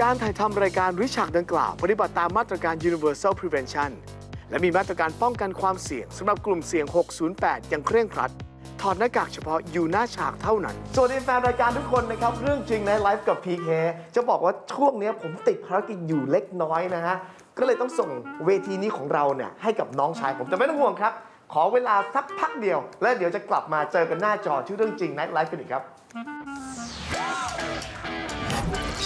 การถ่ายทำรายการริชาร์ดดังกล่าว ปฏิบัติตามมาตรการ Universal Prevention และมีมาตรการป้องกันความเสี่ยงสำหรับกลุ่มเสี่ยง 608 อย่างเคร่งครัด ถอดหน้ากากเฉพาะอยู่หน้าฉากเท่านั้น สวัสดีแฟนรายการทุกคนนะครับ เรื่องจริงในไลฟ์กับ PK จะบอกว่าช่วงนี้ผมติดภารกิจอยู่เล็กน้อยนะฮะ ก็เลยต้องส่งเวทีนี้ของเราเนี่ยให้กับน้องชายผมแต่ไม่ต้องห่วงครับ ขอเวลาสักพักเดียว แล้วเดี๋ยวจะกลับมาเจอกันหน้าจอที่อเรื่องจริงในไลฟ์กันอีกครับ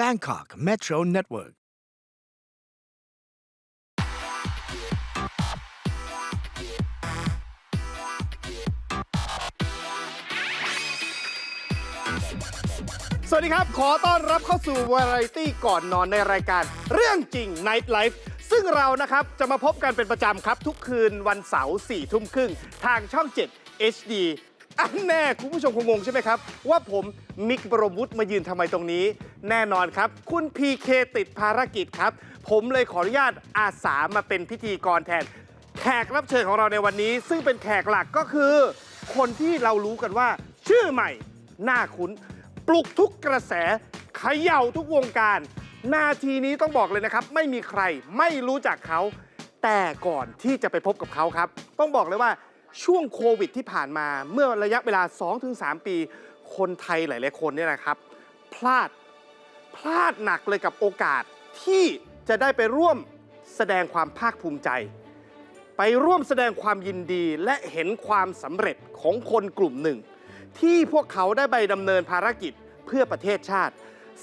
Bangkok Metro Network สวัสดีครับ ขอต้อนรับเข้าสู่วาไรตี้ก่อนนอนในรายการ เรื่องจริง Night Life ซึ่งเรานะครับจะมาพบกันเป็นประจำครับ ทุกคืนวันเสาร์4ทุ่มครึ่ง ทางช่อง 7 HD อันแน่คุณผู้ชมคงงงใช่ไหมครับ ว่าผมมิกบรมวุฒิมายืนทำไมตรงนี้ แน่นอนครับ คุณ PK ติดภารกิจครับ ผมเลยขออนุญาตอาสามาเป็นพิธีกรแทน แขกรับเชิญของเราในวันนี้ ซึ่งเป็นแขกหลักก็คือ คนที่เรารู้กันว่า ชื่อใหม่น่าคุ้น ปลุกทุกกระแสเขย่าทุกวงการ นาทีนี้ต้องบอกเลยนะครับ ไม่มีใครไม่รู้จักเขา แต่ก่อนที่จะไปพบกับเขาครับ ต้องบอกเลยว่า ช่วงโควิดที่ผ่านมาเมื่อระยะเวลา 2-3 ปี คนไทยหลายๆ คนเนี่ยนะครับ พลาดพลาดหนักเลยกับโอกาสที่จะได้ไปร่วมแสดงความภาคภูมิใจ ไปร่วมแสดงความยินดีและเห็นความสำเร็จของคนกลุ่มหนึ่ง ที่พวกเขาได้ไปดำเนินภารกิจเพื่อประเทศชาติ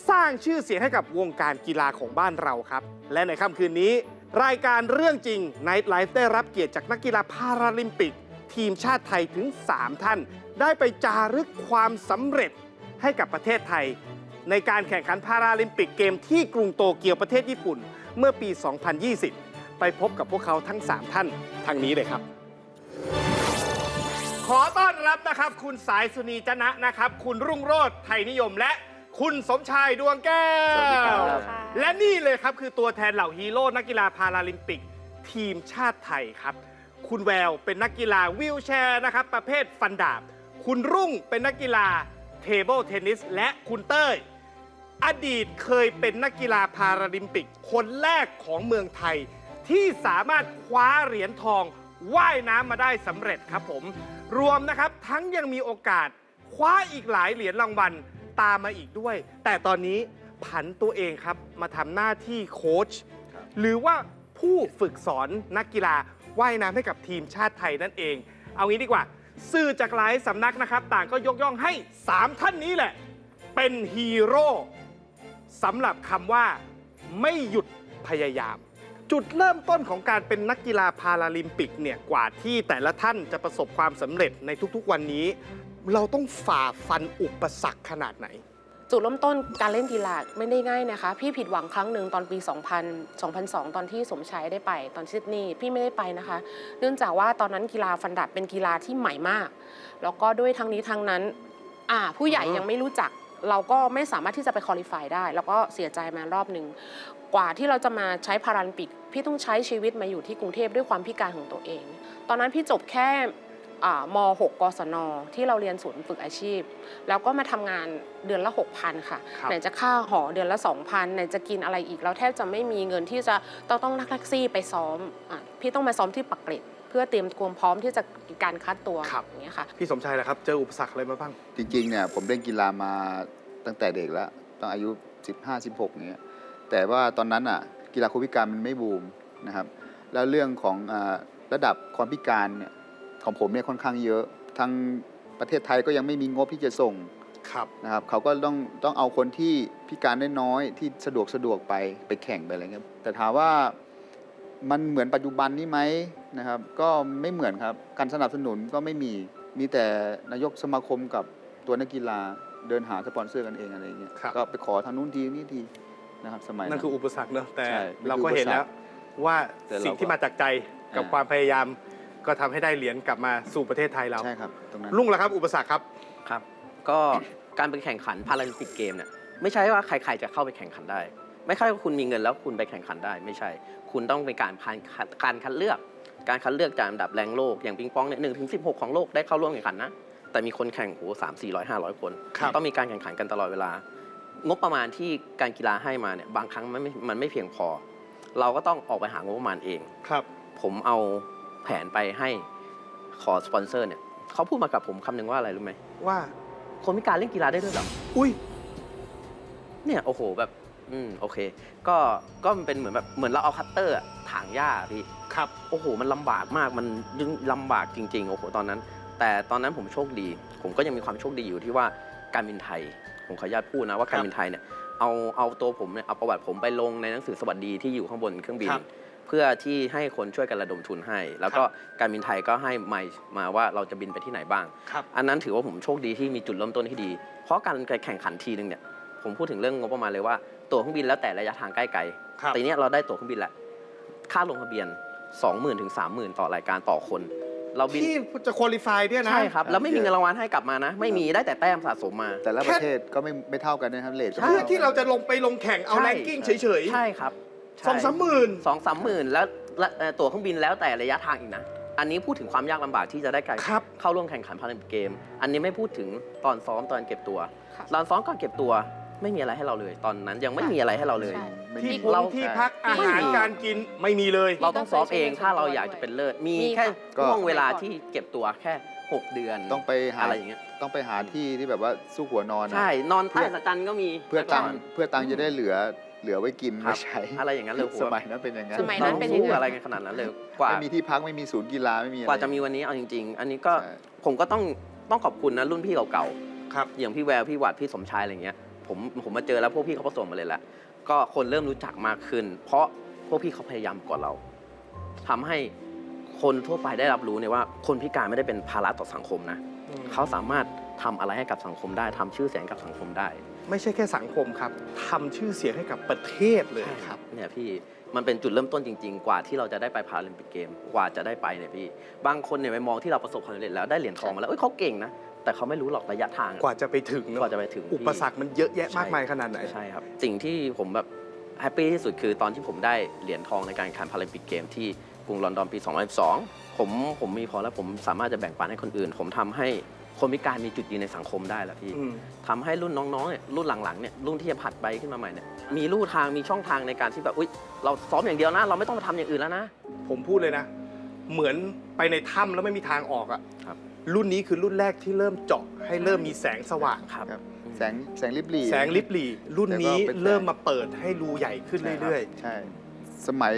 สร้างชื่อเสียงให้กับวงการกีฬาของบ้านเราครับ และในค่ำคืนนี้ รายการเรื่องจริง Night Life ได้รับเกียรติจากนักกีฬาพาราลิมปิก ทีมชาติไทยถึง 3 ท่าน ได้ไปจารึกความสำเร็จให้กับประเทศไทย ในการแข่งขันพาราลิมปิกเกมที่กรุงโตเกียวประเทศญี่ปุ่น เมื่อปี 2020 ไปพบกับพวกเขาทั้ง 3 ท่านทางนี้เลยครับ ขอต้อนรับนะครับ คุณสายสุนีจนะนะครับ คุณรุ่งโรจน์ไทยนิยมและคุณสมชายดวงแก้ว สวัสดีครับ และนี่เลยครับคือตัวแทนเหล่าฮีโร่นักกีฬาพาราลิมปิก ทีมชาติไทยครับ คุณแววเป็นนักกีฬาวิวแชร์นะครับ ประเภทฟันดาบ คุณรุ่งเป็นนักกีฬาเทเบิลเทนนิสและคุณเต้ย อดีตเคยเป็นนักกีฬาพาราลิมปิก คนแรกของเมืองไทย ที่สามารถคว้าเหรียญทองว่ายน้ำมาได้สำเร็จครับผม รวมนะครับทั้งยังมีโอกาสคว้าอีกหลายเหรียญรางวัลตามมาอีกด้วย แต่ตอนนี้ผันตัวเองครับมาทำหน้าที่โค้ชหรือว่าผู้ฝึกสอนนักกีฬา ว่ายน้ำให้กับทีมชาติไทยนั่นเอง เอางี้ดีกว่า สื่อจากหลายสำนักนะครับ ต่างก็ยกย่องให้ 3 ท่านนี้แหละ เป็นฮีโร่สำหรับคำว่าไม่หยุดพยายาม จุดเริ่มต้นของการเป็นนักกีฬาพาราลิมปิกเนี่ยกว่าที่แต่ละท่านจะประสบความสำเร็จในทุกๆวันนี้ เราต้องฝ่าฟันอุปสรรคขนาดไหน จุดเริ่มต้นการเล่นกีฬาไม่ได้ง่ายนะคะ พี่ผิดหวังครั้งหนึ่งตอนปี 2000 2002 ตอนที่สมชายได้ไปตอนซิดนีย์พี่ไม่ได้ไปนะคะ เนื่องจากว่าตอนนั้นกีฬาฟันดาบเป็นกีฬาที่ใหม่มาก แล้วก็ด้วยทั้งนี้ทั้งนั้นอ่าผู้ใหญ่ยังไม่รู้จัก เราก็ไม่สามารถที่จะไปคอลิฟายได้ แล้วก็เสียใจมารอบหนึ่งกว่าที่เราจะมาใช้พาราลิมปิก พี่ต้องใช้ชีวิตมาอยู่ที่กรุงเทพด้วยความพิการของตัวเอง ตอนนั้นพี่จบแค่ ม 6 กศน ที่เราเรียนศูนย์ฝึกอาชีพ แล้วก็มาทำงานเดือนละ 6,000 ค่ะครับไหนจะค่าหอเดือนละ 2,000 ไหนจะกินอะไรอีก เราแทบจะไม่มีเงินที่จะต้องต้องนั่งแท็กซี่ไปซ้อมอะพี่ต้องมาซ้อมที่ปักเกร็ดเพื่อเตรียมความพร้อมที่จะการคัดตัวครับอย่างเงี้ยค่ะ พี่สมชายนะครับ เจออุปสรรคอะไรมาบ้าง จริงๆเนี่ยผมเล่นกีฬามาตั้งแต่เด็กแล้วตอนอายุ 15 16เนี้ยแต่ว่าตอนนั้นอะกีฬาคนพิการมันไม่บูมนะครับแล้วเรื่องของอาระดับความพิการเนี่ย ของผมเนี่ยค่อนข้างเยอะทางประเทศไทยก็ยังไม่มีงบที่จะส่งครับนะครับเขาก็ต้องต้องเอาคนที่พิการน้อยๆที่สะดวกสะดวกไปไปแข่งไปอะไรเงี้ยแต่ถามว่ามันเหมือนปัจจุบันนี้ไหมนะครับ ก็ไม่เหมือนครับ การสนับสนุนก็ไม่มีมีแต่นายกสมาคมกับตัวนักกีฬาเดินหาสปอนเซอร์กันเองอะไรอย่างเงี้ยครับก็ไปขอทางนู้นทีนี่ทีนะครับสมัยนั่นคืออุปสรรคเนอะแต่ใช่เราก็เห็นแล้วว่าแต่เราก็สิ่งที่มาจากใจกับอ่าความพยายาม ก็ทำให้ได้เหรียญกลับมาสู่ประเทศไทยเรา ใช่ครับตรงนั้น ลุงล่ะครับอุปสรรคครับ ครับ ก็การไปแข่งขันพาราลิมปิกเกมเนี่ยไม่ใช่ว่าใครๆจะเข้าไปแข่งขันได้ ไม่ใช่ว่าคุณมีเงินแล้วคุณไปแข่งขันได้ ไม่ใช่ คุณต้องเป็นการผ่านการคัดเลือก การคัดเลือกจากอันดับแรงโลกอย่างปิงปองเนี่ยหนึ่งถึงสิบหกของโลกได้เข้าร่วมแข่งขันนะแต่มีคนแข่งโหสามสี่ร้อยห้าร้อยคนครับ ต้องมีการแข่งขันกันตลอดเวลา งบประมาณที่การกีฬาให้มาเนี่ยบางครั้งมันไม่มันไม่เพียงพอ เราก็ต้องออกไปหางบประมาณเอง ครับ ผมเอา แผนไปให้ขอสปอนเซอร์เนี่ยเขาพูดมากับผมคำหนึ่งว่าอะไรรู้ไหมว่าคนพิการเล่นกีฬาได้ด้วยเหรออุ้ยเนี่ยโอ้โหแบบอืมโอเค ก็ก็มันเป็นเหมือนแบบเหมือนเราเอาคัตเตอร์อะถางหญ้าอะพี่ ครับ โอ้โห มันลำบากมาก มันยึงลำบากจริง ๆ โอ้โห ตอนนั้น แต่ตอนนั้นผมโชคดี ผมก็ยังมีความโชคดีอยู่ที่ว่าการบินไทย ผมขออนุญาตพูดนะว่าการบินไทยเนี่ย เอา เอาตัวผมเนี่ย เอาประวัติผมไปลงในหนังสือสวัสดีที่อยู่ข้างบนเครื่องบิน ครับ เพื่อที่ให้คนช่วยกันระดมทุนให้ แล้วก็การบินไทยก็ให้ไมล์มาว่าเราจะบินไปที่ไหนบ้าง ครับ อันนั้นถือว่าผมโชคดีที่มีจุดเริ่มต้นที่ดี เพราะการแข่งขันทีนึงเนี่ยผมพูดถึงเรื่องงบประมาณเลยว่าตั๋วเครื่องบินแล้วแต่ระยะทางใกล้ไกลครับ แต่เนี้ยเราได้ตั๋วเครื่องบินแหละค่าลงทะเบียน 20,000ถึง30,000 ต่อรายการต่อคน เราบินที่จะคุริฟายเนี่ยนะ ใช่ครับแล้วไม่มีเงินรางวัลให้กลับมานะ ไม่มีได้แต่แต้มสะสมมา แต่ละประเทศก็ไม่ไม่เท่ากันนะครับเลทก็ไม่เพื่อท่กันที่เราจะลงไปลงแข่งเอาใช่ แรงกิ้งเฉย ใช่ครับ ๆสองสามหมื่น สองสามหมื่นแล้วและเอ่อตั๋วเครื่องบินแล้วแต่ระยะทางอีกนะ อันนี้พูดถึงความยากลำบากที่จะได้การครับ เข้าร่วมแข่งขันพาราลิมปิกเกม อันนี้ไม่พูดถึงตอนซ้อมตอนเก็บตัว ค่ะตอนซ้อมก่อนเก็บตัวไม่มีอะไรให้เราเลย ตอนนั้นยังไม่มีอะไรให้เราเลย ใช่ไม่ที่มีพงเราที่พักอาหารไม่มีการกินไม่มีเลย เราต้องซ้อมเองต้องใช้ถ้าเราส่วนตัวอยากจะเป็นเลิศมีมีแค่ค่ะช่วงเวลาก็ที่เก็บตัวแค่ 6 เดือนต้องไปหาอะไรอย่างเงี้ยต้องไปหาที่ที่แบบว่าสู้หัวนอนอะ ใช่นอนเพื่ใต้อสจันก็มีเพื่อตังแต่ค์ก่เพื่อตังค์จะได้เหลือ เหลือไว้กินครัไม่บใช้อะไรอย่างนั้นเลยโหสมัยนั้นเป็นอย่างนั้นสมัยนั้นเป็นอย่างนั้นสู้อะไรกันขนาดนั้นเลยกว่าไม่มีที่พักไม่มีศูนย์กีฬาไม่มีอไรกว่าจะมีวันนี้เอาจริง ๆ อันนี้ก็ใช่ผมก็ต้องต้องขอบคุณนะรุ่นพี่เก่าครับๆอย่างพี่แววพี่หวัดพี่สมชายอะไรเงี้ยผมผมมาเจอแล้วพวกพี่เขาผสมมาเลยแหละก็คนเริ่มรู้จักมากขึ้น เพราะพวกพี่เขาพยายามกว่าเราทำให้คนทั่วไปได้รับรู้เนี่ยว่า คนพิการไม่ได้เป็นภาระต่อสังคมนะเขาสามารถ ทำอะไรให้กับสังคมได้ทำชื่อเสียงให้กับสังคมได้ไม่ใช่แค่สังคมครับทำชื่อเสียงให้กับประเทศเลยใช่ครับ เนี่ยพี่มันเป็นจุดเริ่มต้นจริง ๆ กว่าที่เราจะได้ไปพาราลิมปิกเกมกว่าจะได้ไปเนี่ยพี่ บางคนเนี่ยไปมองที่เราประสบความสำเร็จแล้วได้เหรียญทองมาแล้วเอ้ยเขาเก่งนะแต่เขาไม่รู้หรอกระยะทางกว่าจะไปถึงเนกว่าอะจะไปถึงอุปสรรคมันเยอะแยะมากมายขนาดไหน ใช่ครับ สิ่งที่ผมแบบแฮปปี้ที่สุดคือตอนที่ผมได้เหรียญทองในการแข่งขันพาราลิมปิกเกมที่กรุงลอนดอนปี 2012 ผมผมมีพอแล้วผมสามารถจะแบ่งปันให้คนอื่น ผมทำให้ คนพิการมีจุดยืนในสังคมได้แล้วพี่อืม ทำให้รุ่นน้องๆเนี่ยรุ่นหลังๆเนี่ยรุ่นที่จะผัดไปขึ้นมาใหม่เนี่ยมีลู่ทางมีช่องทางในการที่แบบอุ้ยเราซ้อมอย่างเดียวนะ เราไม่ต้องมาทำอย่างอื่นแล้วนะ ผมพูดเลยนะ เหมือนไปในถ้ำแล้วไม่มีทางออกอะครับ รุ่นนี้คือรุ่นแรกที่เริ่มเจาะให้เริ่มมีแสงสว่าง ครับ ครับแสงแสงลิบหลี แสงลิบหลีรุ่นนี้แต่ก็เป็นแสงเริ่มมาเปิดให้รูใหญ่ขึ้นเรื่อย ใช่ สมัย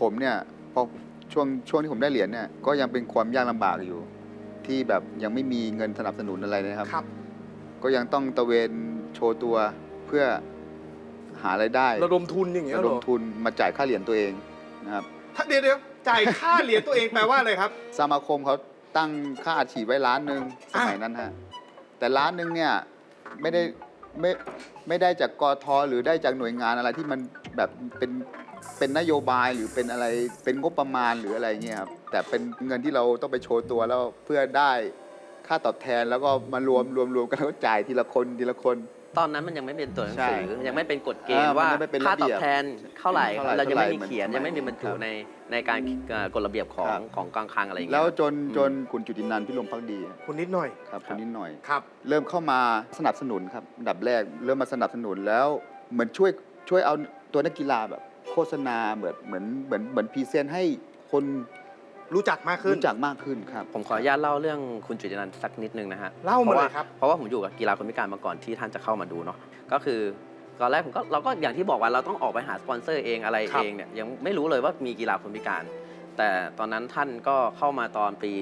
ผมเนี่ยพอช่วงช่วงที่ผมได้เหรียญเนี่ยก็ยังเป็นความยากลำบากอยู่ ที่แบบยังไม่มีเงินสนับสนุนอะไรนะครับๆครับ ก็ยังต้องตะเวนโชว์ตัวเพื่อหารายได้ระดมทุนอย่างเงี้ยระเหดรมอทุนมาจ่ายค่าเหรียญตัวเองนะครับ ถ้าเดี๋ยวเดี๋ยวจ่ายค่าเหรียญตัวเองแปลว่าอะไรครับ สมาคมเขาตั้งค่าอัดฉีดไว้ล้านหนึ่งสอะมัยนั้นฮะแต่ล้านหนึ่งเนี่ยไม่ได้ไม่ไม่ได้จากกทหรือได้จากหน่วยงานอะไรที่มันแบบเป็น เป็นนโยบายหรือเป็นอะไรเป็นงบประมาณหรืออะไรเงี้ยครับแต่เป็นเงินที่เราต้องไปโชว์ตัวแล้วเพื่อได้ค่าตอบแทนแล้วก็มารวมรวมรวมกันแล้วก็จ่ายทีละคนทีละคน ตอนนั้นมันยังไม่เป็นตัวหนังสือใช่ยังไม่เป็นกฎเกณฑ์อ่ามันว่ายังไม่เป็นค่าระเบีตอยบ บแทนเท่าไหร่เท่าไหร่เรายังไม่มีเท่าไหร่เขียนเหมือนยังไม่มีบรรจุครับในในการเอ่อกฎระเบียบของครับ ของกองคลังอะไรอย่างเงี้แล้ยวจนอืมจนคุณจุตินันท์พิรมพักดีคุณนิดหน่อยครับคครับนนิดหน่อย ครับ เริ่มเข้ามาสนับสนุนครับอันดับแรกเริ่มมาสนับสนุนแล้วเหมือนช่วยช่วยเอาตัวนักกีฬาแบบ โฆษณาเหมือนเหมือนเหมือนเหมือนพรีเซนต์ให้คนรู้จักมากขึ้น รู้จักมากขึ้นครับ ผมขออนุญาตเล่าเรื่องคุณจุตินันท์สักนิดนึงนะฮะเล่ามาพระเลว่ยครับ เพราะว่าผมอยู่กับกีฬาคนพิการมาก่อนที่ท่านจะเข้ามาดูเนาะก็คือตอนแรกผมก็เราก็อย่างที่บอกว่าเราต้องออกไปหาสปอนเซอร์เองอะไรครับ เองเนี่ยยังไม่รู้เลยว่ามีกีฬาคนพิการ แต่ตอนนั้นท่านก็เข้ามาตอนปี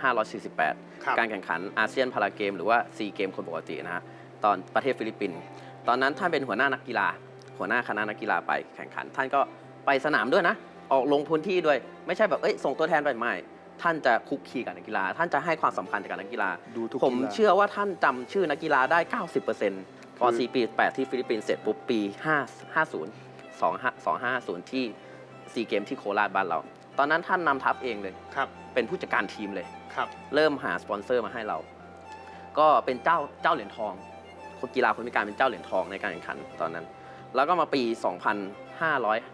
2548 ครับ การแข่งขันอาเซียนพาราเกม หรือว่าซีเกมคนปกตินะฮะตอนประเทศฟิลิปปินส์ตอนนั้นท่านเป็นหัวหน้านักกีฬา หัวหน้าคณะนักกีฬาไปแข่งขัน ท่านก็ไปสนามด้วยนะ ออกลงพื้นที่ด้วย ไม่ใช่แบบเอ้ยส่งตัวแทนไปไม่ ท่านจะคุกคีกับนักกีฬา ท่านจะให้ความสำคัญกับนักกีฬา ดูทุกผมกีฬา เชื่อว่าท่านจำชื่อนักกีฬาได้ 90%พอซีปี8ที่ฟิลิปปินส์เสร็จปุ๊บปี 5 50 25 250 ที่ซีเกมที่โคราชบ้านเรา ตอนนั้นท่านนำทัพเองเลย ครับ เป็นผู้จัดการทีมเลย ครับ เริ่มหาสปอนเซอร์มาให้เรา ก็เป็นเจ้าเจ้าเหรียญทอง คนกีฬาคนพิการเป็นเจ้าเหรียญทองในการแข่งขันตอนนั้น แล้วก็มาปี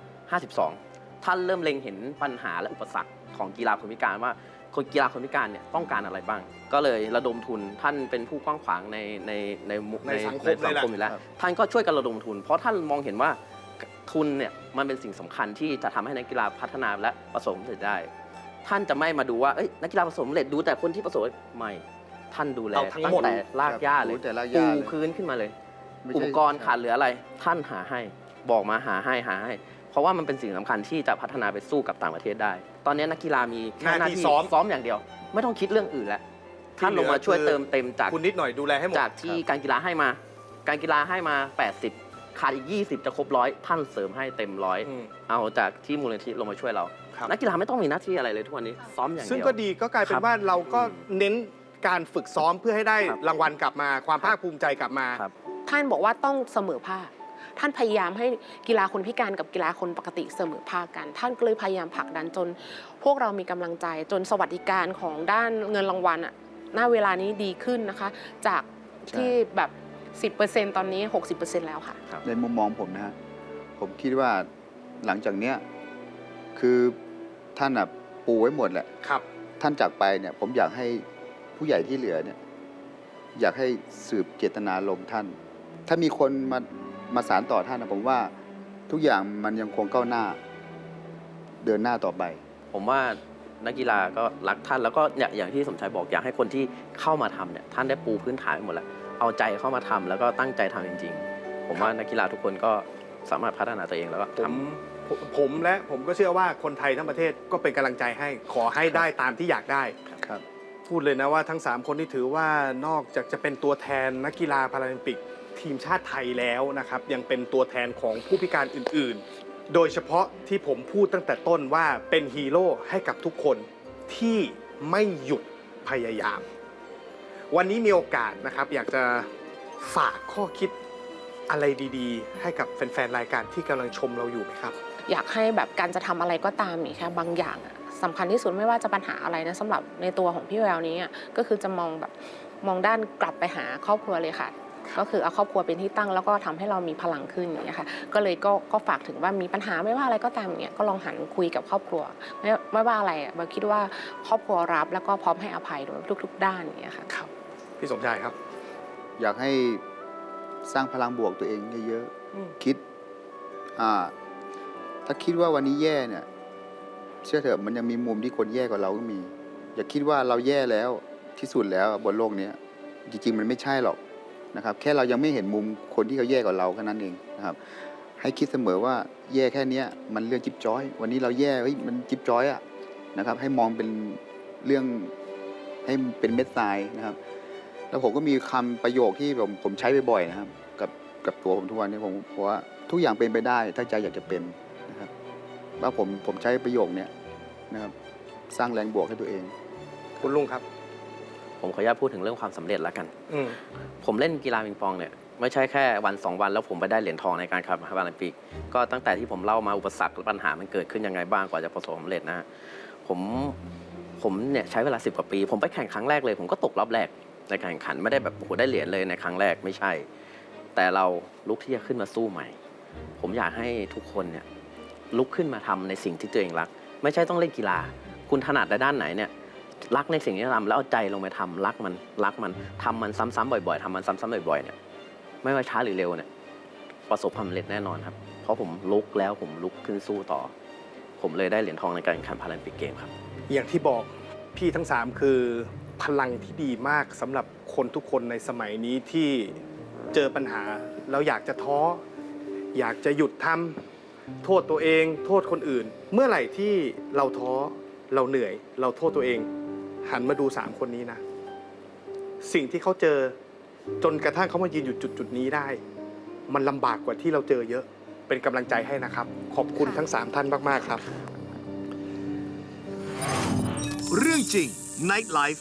2552 ท่านเริ่มเล็งเห็นปัญหาและอุปสรรคของกีฬาคนพิการว่าคนกีฬาคนพิการเนี่ยต้องการอะไรบ้าง ก็เลยระดมทุนท่านเป็นผู้กว้างขวางในในในมุในสังคมในสังเลยแหละคมอยู่แล้ว ท่านก็ช่วยกันระดมทุน เพราะท่านมองเห็นว่าทุนเนี่ยมันเป็นสิ่งสำคัญที่จะทำให้นักกีฬาพัฒนาและประสบความสำเร็จได้ ท่านจะไม่มาดูว่าเอ้ยนักกีฬาประสบความสำเร็จดูแต่คนที่ประสบไม่ท่านดูแลเอาทั้งตั้หมดงแต่รากหญ้าเลยดูแต่รากหปูญ้าเลยพื้นขึ้นมาเลย ไม่อุใช่ปกรณ์ขาดเหลืออะไร ท่านหาให้บอกมาหาให้หาให้ เพราะว่ามันเป็นสิ่งสำคัญที่จะพัฒนาไปสู้กับต่างประเทศได้ ตอนนี้นักกีฬามีแค่หหน้าน้าที่ที่ซ้อมซ้อมอย่างเดียว ไม่ต้องคิดเรื่องอื่นแล้วที่ท่านลงมาเหลือช่วยคือเติมเต็มจากคุณนิดหน่อยดูแลให้หมดจากที่การกีฬาให้มา การกีฬาให้มา 80ขาดอีก20 จะครบร้อยท่านเสริมให้เต็มร้อยอืม เอาจากที่มูลนิธิลงมาช่วยเราครับ นักกีฬาไม่ต้องมีหน้าที่อะไรเลยทุกวันนี้ซ้อมอย่างเดียว ซึ่งก็ดีก็กลายเป็คนรับว่าเราก็เน้นการฝึกซ้อมเพื่อให้ได้ครับรางวัลกลับมา ความภาคภูมิใจกลับมา ครับ ท่านบอกว่าต้องเสมอภาค ท่านพยายามให้กีฬาคนพิการกับกีฬาคนปกติเสมอภาคกัน ท่านก็เลยพยายามผลักดันจน พวกเรามีกำลังใจจนสวัสดิการของด้านเงินรางวัลอะหน้าเวลานี้ดีขึ้นนะคะ จากที่แบบ 10%ตอนนี้ 60%แล้วค่ะ ในมุมมองผมนะฮะผมคิดว่าหลังจากเนี้ยคือท่านอะปูไว้หมดแหละครับ ท่านจากไปเนี่ย ผมอยากให้ผู้ใหญ่ที่เหลือเนี่ย อยากให้สืบเจตนาลมณ์ท่าน ถ้ามีคนมามาสารต่อท่านนะผมว่าทุกอย่างมันยังคงก้าวหน้า เดินหน้าต่อไป ผมว่านักกีฬาก็รักท่านแล้วก็อย่างอย่างที่สมชายบอกอยากให้คนที่เข้ามาทำเนี่ยท่านได้ปูพื้นฐานไว้หมดแล้วเอาใจเข้ามาทำแล้วก็ตั้งใจทำจริง ๆ ผมว่านักกีฬาทุกคนก็สามารถพัฒนาตัวเองแล้วก็ผทำ มผมผมและผมก็เชื่อว่าคนไทยทั้งประเทศก็เป็นกำลังใจให้ขอให้ได้ตามที่อยากได้ ครับ พูดเลยนะว่าทั้ง 3 คนที่ถือว่านอกจากจะเป็นตัวแทนนักกีฬาพาราลิมปิก ทีมชาติไทยแล้วนะครับ ยังเป็นตัวแทนของผู้พิการอื่นๆ โดยเฉพาะที่ผมพูดตั้งแต่ต้นว่าเป็นฮีโร่ให้กับทุกคนที่ไม่หยุดพยายาม วันนี้มีโอกาสนะครับ อยากจะฝากข้อคิดอะไรดีๆ ให้กับแฟนๆรายการที่กำลังชมเราอยู่ไหมครับ อยากให้แบบการจะทำอะไรก็ตามนี่ค่ะบางอย่างอะสำคัญที่สุดไม่ว่าจะปัญหาอะไรนะสำหรับในตัวของพี่แววนี้อะก็คือจะมองแบบมองด้านกลับไปหาครอบครัวเลยค่ะ ก็คือเอาครอบครัวเป็นที่ตั้งแล้วก็ทำให้เรามีพลังขึ้นอย่างเงี้ยค่ะก็เลยก็ก็ฝากถึงว่ามีปัญหาไม่ว่าอะไรก็ตามอย่างเงี้ยก็ลองหันคุยกับครอบครัว ไม่ไม่ว่าอะไรอะเราคิดว่าครอบครัวรับแล้วก็พร้อมให้อภัยโดยทุก ๆ ด้านอย่างเงี้ยค่ะครับพี่สมชายครับ อยากให้สร้างพลังบวกตัวเองเยอะอืมๆคิดอ่าถ้าคิดว่าวันนี้แย่เนี่ย เชื่อเถอะมันยังมีมุมที่คนแย่กว่าเราก็มี อย่าคิดว่าเราแย่แล้วที่สุดแล้วบนโลกเนี้ยจริงๆมันไม่ใช่หรอก นะครับแค่เรายังไม่เห็นมุมคนที่เขาแย่กว่าเราแค่นั้นเองนะครับให้คิดเสมอว่าแย่แค่นี้มันเรื่องจิ๊บจ้อย วันนี้เราแย่เฮ้ยมันจิ๊บจ้อยอะนะครับ ให้มองเป็นเรื่องให้เป็นเม็ดทรายนะครับ แล้วผมก็มีคำประโยคที่ผมผมใช้บ่อยๆนะครับ กับกับตัวผมทุกวันนี้ผมบอกว่าทุกอย่างเป็นไปได้ ถ้าใจอยากจะเป็นนะครับว่าผมผมใช้ประโยคเนี้ยนะครับ สร้างแรงบวกให้ตัวเอง คุณลุงครับ ผมขออนุญาตพูดถึงเรื่องความสำเร็จแล้วกันอืมผมเล่นกีฬาปิงปองเนี่ยไม่ใช่แค่วันสองวันแล้วผมไปได้เหรียญทองในการแข่งขันพาราลิมปิกก็ตั้งแต่ที่ผมเล่ามาอุปสรรคและปัญหามันเกิดขึ้นยังไงบ้างกว่าจะประสบความสำเร็จนะฮะผมผมเนี่ยใช้เวลาสิบกว่าปี ผมไปแข่งครั้งแรกเลย ผมก็ตกรอบแรกในการแข่งขันไม่ได้แบบโอ้โหได้เหรียญเลยในครั้งแรกไม่ใช่ แต่เราลุกที่จะขึ้นมาสู้ใหม่ ผมอยากให้ทุกคนเนี่ยลุกขึ้นมาทำในสิ่งที่ตัวเองรัก ไม่ใช่ต้องเล่นกีฬา คุณถนัดในด้านไหนเนี่ย รักในสิ่งที่ทำแล้วเอาใจลงไปทำรักมันรักมันทำมันซ้ำๆบ่อย ๆทำมันซ้ำๆบ่อยๆเนี่ยไม่ว่าช้าหรือเร็วเนี่ยประสบความสำเร็จแน่นอนครับ เพราะผมลุกแล้วผมลุกขึ้นสู้ต่อ ผมเลยได้เหรียญทองในการแข่งขันพาราลิมปิกเกมครับ อย่างที่บอกพี่ทั้ง 3 คือพลังที่ดีมากสำหรับคนทุกคนในสมัยนี้ที่เจอปัญหาแล้วอยากจะท้อ อยากจะหยุดทำโทษตัวเอง โทษคนอื่น เมื่อไหร่ที่เราท้อเราเหนื่อย เราโทษตัวเอง หันมาดู3คนนี้นะ สิ่งที่เขาเจอจนกระทั่งเขามายืนอยู่จุดจุดๆนี้ได้ มันลำบากกว่าที่เราเจอเยอะ เป็นกำลังใจให้นะครับ ขอบคุณทั้ง3ท่านมากๆครับ เรื่องจริง Night Life